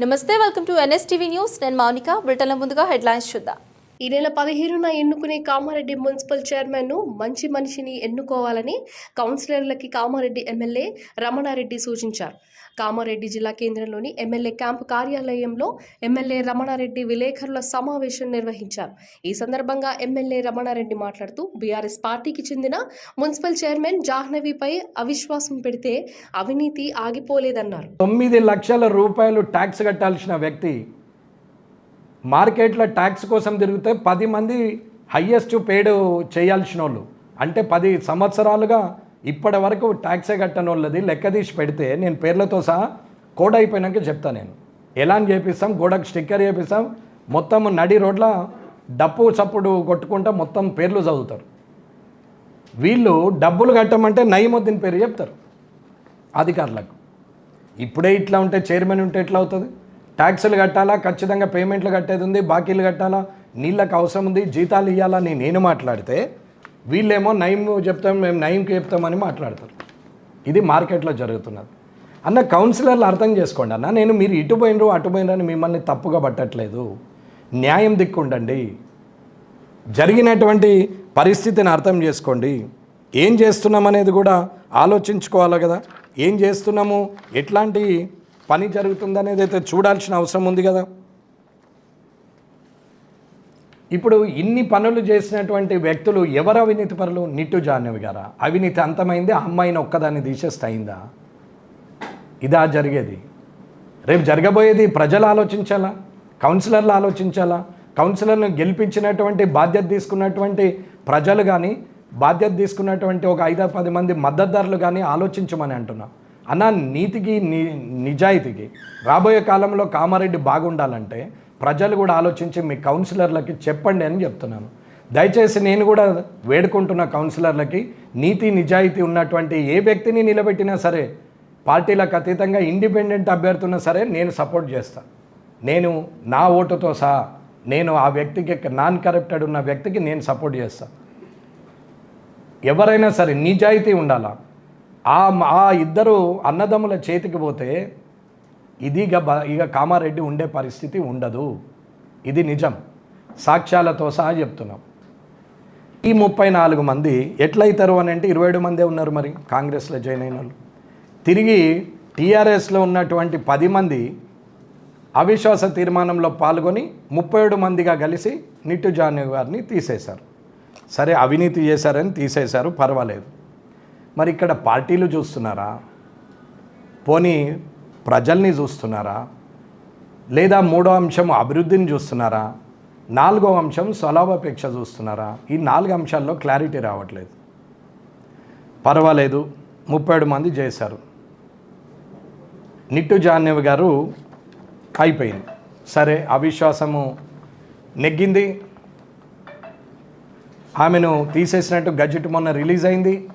నమస్తే welcome to NSTV news. నేను మౌనిక. బ్రిటన్ల ముందుగా హెడ్లైన్స్ చూద్దాం. ఈ నెల పదిహేనున ఎన్నుకునే కామారెడ్డి మున్సిపల్ చైర్మన్ను మంచి మనిషిని ఎన్నుకోవాలని కౌన్సిలర్లకి కామారెడ్డి ఎమ్మెల్యే రమణారెడ్డి సూచించారు. కామారెడ్డి జిల్లా కేంద్రంలోని ఎమ్మెల్యే క్యాంపు కార్యాలయంలో ఎమ్మెల్యే రమణారెడ్డి విలేకరుల సమావేశం నిర్వహించారు. ఈ సందర్భంగా ఎమ్మెల్యే రమణారెడ్డి మాట్లాడుతూ బీఆర్ఎస్ పార్టీకి చెందిన మున్సిపల్ చైర్మన్ జాహ్నవిపై అవిశ్వాసం పెడితే అవినీతి ఆగిపోలేదన్నారు. తొమ్మిది లక్షల రూపాయలు ట్యాక్స్ కట్టాల్సిన వ్యక్తి మార్కెట్లో ట్యాక్స్ కోసం తిరిగితే పది మంది హయ్యెస్ట్ పేడ్ చేయాల్సిన వాళ్ళు అంటే పది సంవత్సరాలుగా ఇప్పటి వరకు ట్యాక్సే కట్టని వాళ్ళది లెక్క తీసి పెడితే నేను పేర్లతో సహా కోడ్ అయిపోయినాక చెప్తాను నేను. ఎలా అని చేపిస్తాం గోడకు స్టిక్కర్ చేపిస్తాం మొత్తం నడి రోడ్ల డప్పు చప్పుడు కొట్టుకుంటా మొత్తం పేర్లు చదువుతారు. వీళ్ళు డబ్బులు కట్టమంటే నయముద్దీన్ పేరు చెప్తారు అధికారులకు. ఇప్పుడే ఇట్లా ఉంటే చైర్మన్ ఉంటే ఎట్లా అవుతుంది? ట్యాక్సులు కట్టాలా? ఖచ్చితంగా పేమెంట్లు కట్టేది ఉంది బాకీలు కట్టాలా? నీళ్ళకి అవసరం ఉంది జీతాలు ఇవ్వాలని నేను మాట్లాడితే వీళ్ళేమో నయం చెప్తాం మేము నయంకి చెప్తామని మాట్లాడతారు. ఇది మార్కెట్లో జరుగుతున్నది. అన్న కౌన్సిలర్లు అర్థం చేసుకోండి అన్న నేను మీరు ఇటు పోయినరు అటు పోయినరని అని మిమ్మల్ని తప్పుగా పట్టట్లేదు. న్యాయం దిక్కుండండి. జరిగినటువంటి పరిస్థితిని అర్థం చేసుకోండి. ఏం చేస్తున్నాం అనేది కూడా ఆలోచించుకోవాలి కదా? ఏం చేస్తున్నాము? ఎట్లాంటి పని జరుగుతుందనేది అయితే చూడాల్సిన అవసరం ఉంది కదా. ఇప్పుడు ఇన్ని పనులు చేసినటువంటి వ్యక్తులు ఎవరు అవినీతి పరులు? నిట్టు జాహ్నవి గారా? అవినీతి అంతమైంది ఆ అమ్మాయిని ఒక్కదాన్ని తీసేస్తే అయిందా? ఇదా జరిగేది. రేపు జరగబోయేది ప్రజలు ఆలోచించాలా? కౌన్సిలర్లు ఆలోచించాలా? కౌన్సిలర్ను గెలిపించినటువంటి బాధ్యత తీసుకున్నటువంటి ప్రజలు కానీ బాధ్యత తీసుకున్నటువంటి ఒక ఐదారు పది మంది మద్దతుదారులు కానీ ఆలోచించమని అంటున్నా. అన్న నీతికి ని నిజాయితీకి రాబోయే కాలంలో కామారెడ్డి బాగుండాలంటే ప్రజలు కూడా ఆలోచించి మీ కౌన్సిలర్లకి చెప్పండి అని చెప్తున్నాను. దయచేసి నేను కూడా వేడుకుంటున్న కౌన్సిలర్లకి నీతి నిజాయితీ ఉన్నటువంటి ఏ వ్యక్తిని నిలబెట్టినా సరే పార్టీలకు అతీతంగా ఇండిపెండెంట్ అభ్యర్థున్నా సరే నేను సపోర్ట్ చేస్తాను నేను నా ఓటుతో సహా నేను ఆ వ్యక్తికి నాన్ కరప్టెడ్ ఉన్న వ్యక్తికి నేను సపోర్ట్ చేస్తాను ఎవరైనా సరే నిజాయితీ ఉండాలా? ఆ ఆ ఇద్దరు అన్నదమ్ముల చేతికి పోతే ఇది ఇక బ ఇక కామారెడ్డి ఉండే పరిస్థితి ఉండదు. ఇది నిజం. సాక్ష్యాలతో సహా చెప్తున్నాం. ఈ ముప్పై నాలుగు మంది ఎట్లయితారు అని అంటే ఇరవై ఏడు మందే ఉన్నారు మరి కాంగ్రెస్లో జాయిన్ అయిన వాళ్ళు. తిరిగి టీఆర్ఎస్లో ఉన్నటువంటి పది మంది అవిశ్వాస తీర్మానంలో పాల్గొని ముప్పై ఏడు మందిగా కలిసి నిట్టు జానీ గారిని తీసేశారు. సరే అవినీతి చేశారని తీసేశారు పర్వాలేదు. మరి ఇక్కడ పార్టీలు చూస్తున్నారా? పోనీ ప్రజల్ని చూస్తున్నారా? లేదా మూడో అంశం అభివృద్ధిని చూస్తున్నారా? నాలుగో అంశం స్వలాభాపేక్ష చూస్తున్నారా? ఈ నాలుగు అంశాల్లో క్లారిటీ రావట్లేదు. పర్వాలేదు ముప్పై ఏడు మంది చేశారు. నిట్టు జాహ్నవి గారు అయిపోయింది. సరే అవిశ్వాసము నెగ్గింది. ఆమెను తీసేసినట్టు గజెట్ మొన్న రిలీజ్ అయింది.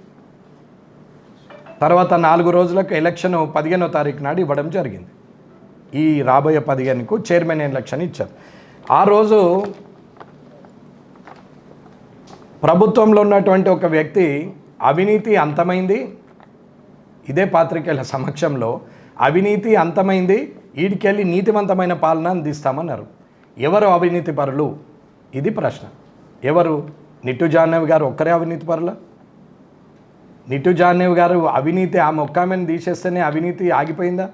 తర్వాత నాలుగు రోజులకు ఎలక్షన్ పదిహేనో తారీఖు నాడు ఇవ్వడం జరిగింది. ఈ రాబోయే పదిహేనుకు చైర్మన్ ఎలక్షన్ ఇచ్చారు? ఆ రోజు ప్రభుత్వంలో ఉన్నటువంటి ఒక వ్యక్తి అవినీతి అంతమైంది. ఇదే పాత్రికేయుల సమక్షంలో అవినీతి అంతమైంది. వీడికెళ్ళి నీతివంతమైన పాలన అందిస్తామన్నారు. ఎవరు అవినీతి పరులు? ఇది ప్రశ్న. ఎవరు? నిట్టు జాహ్నవి గారు ఒక్కరే అవినీతి పరులా? నిటు జాహ్నవి గారు అవినీతి ఆమె ఒక్క ఆమెను తీసేస్తేనే అవినీతి ఆగిపోయిందా?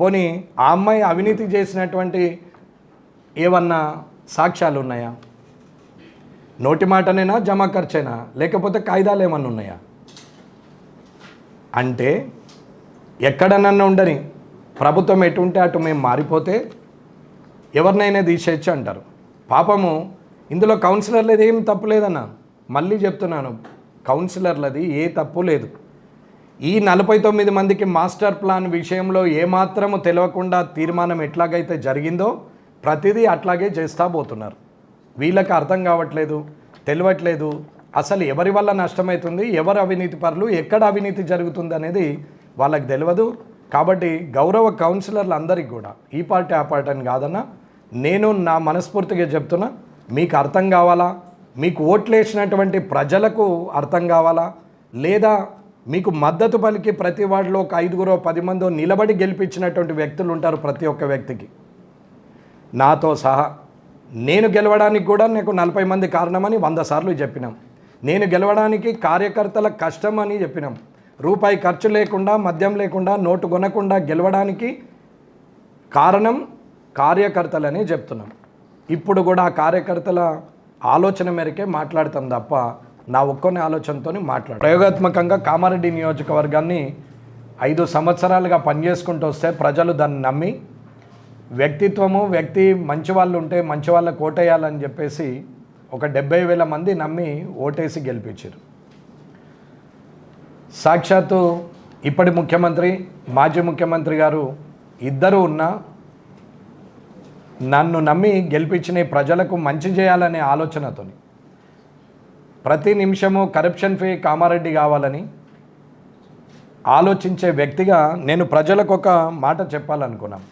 పోనీ ఆ అమ్మాయి అవినీతి చేసినటువంటి ఏమన్నా సాక్ష్యాలు ఉన్నాయా? నోటి మాటనేనా జమ ఖర్చైనా? లేకపోతే కాయిదాలు ఏమన్నా ఉన్నాయా? అంటే ఎక్కడనన్నా ఉండని ప్రభుత్వం ఎటుంటే అటు మేము మారిపోతే ఎవరినైనా తీసేయచ్చు అంటారు. పాపము ఇందులో కౌన్సిలర్లది ఏం తప్పు లేదన్న. మళ్ళీ చెప్తున్నాను కౌన్సిలర్లది ఏ తప్పు లేదు. ఈ నలభై తొమ్మిది మందికి మాస్టర్ ప్లాన్ విషయంలో ఏమాత్రము తెలియకుండా తీర్మానం ఎట్లాగైతే జరిగిందో ప్రతిదీ అట్లాగే చేస్తా పోతున్నారు. వీళ్ళకి అర్థం కావట్లేదు తెలియట్లేదు అసలు ఎవరి వల్ల నష్టమవుతుంది ఎవరు అవినీతి పరులు ఎక్కడ అవినీతి జరుగుతుంది అనేది వాళ్ళకి తెలియదు కాబట్టి గౌరవ కౌన్సిలర్లు అందరికీ కూడా ఈ పార్టీ ఆ పార్టీ అని కాదన్నా నేను నా మనస్ఫూర్తిగా చెప్తున్నా మీకు అర్థం కావాలా? మీకు ఓట్లేసినటువంటి ప్రజలకు అర్థం కావాలా? లేదా మీకు మద్దతు పలికి ప్రతి వాడిలో ఒక ఐదుగురో పది మందో నిలబడి గెలిపించినటువంటి వ్యక్తులు ఉంటారు ప్రతి ఒక్క వ్యక్తికి. నాతో సహా నేను గెలవడానికి కూడా నాకు నలభై మంది కారణమని వంద సార్లు చెప్పినాం. నేను గెలవడానికి కార్యకర్తల కష్టం అని చెప్పినాం. రూపాయి ఖర్చు లేకుండా మద్యం లేకుండా నోటు కొనకుండా గెలవడానికి కారణం కార్యకర్తలనే చెప్తున్నాం. ఇప్పుడు కూడా ఆ కార్యకర్తల ఆలోచన మేరకే మాట్లాడతాం తప్ప నా ఒక్కొని ఆలోచనతో మాట్లాడు ప్రయోగాత్మకంగా కామారెడ్డి నియోజకవర్గాన్ని ఐదు సంవత్సరాలుగా పనిచేసుకుంటూ వస్తే ప్రజలు దాన్ని నమ్మి వ్యక్తిత్వము వ్యక్తి మంచి వాళ్ళు ఉంటే మంచి వాళ్ళకు ఓటేయాలని చెప్పేసి ఒక డెబ్బై వేల మంది నమ్మి ఓటేసి గెలిపించారు. సాక్షాత్తు ఇప్పటి ముఖ్యమంత్రి మాజీ ముఖ్యమంత్రి గారు ఇద్దరు ఉన్నా నన్ను నమ్మి గెలిపించిన ప్రజలకు మంచి చేయాలనే ఆలోచనతోని. ప్రతి నిమిషము కరప్షన్ ఫ్రీ కామారెడ్డి కావాలని ఆలోచించే వ్యక్తిగా నేను ప్రజలకు ఒక మాట చెప్పాలనుకున్నాను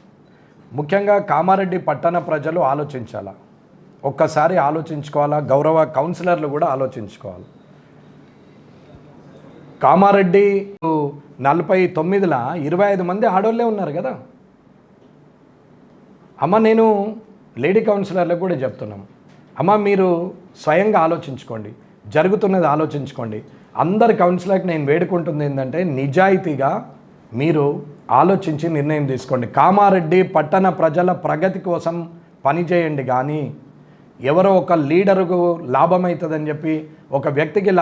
ముఖ్యంగా కామారెడ్డి పట్టణ ప్రజలు ఆలోచించాలా. ఒక్కసారి ఆలోచించుకోవాలా గౌరవ కౌన్సిలర్లు కూడా ఆలోచించుకోవాలి. కామారెడ్డి నలభై తొమ్మిదిల ఇరవై ఐదు మంది ఆడోళ్ళే ఉన్నారు కదా. అమ్మ నేను లేడీ కౌన్సిలర్లకు కూడా చెప్తున్నాం. అమ్మ మీరు స్వయంగా ఆలోచించుకోండి. జరుగుతున్నది ఆలోచించుకోండి. అందరి కౌన్సిలర్కి నేను వేడుకుంటుంది ఏంటంటే నిజాయితీగా మీరు ఆలోచించి నిర్ణయం తీసుకోండి. కామారెడ్డి పట్టణ ప్రజల ప్రగతి కోసం పనిచేయండి కానీ ఎవరో ఒక లీడరుకు లాభం అవుతుందని చెప్పి ఒక వ్యక్తికి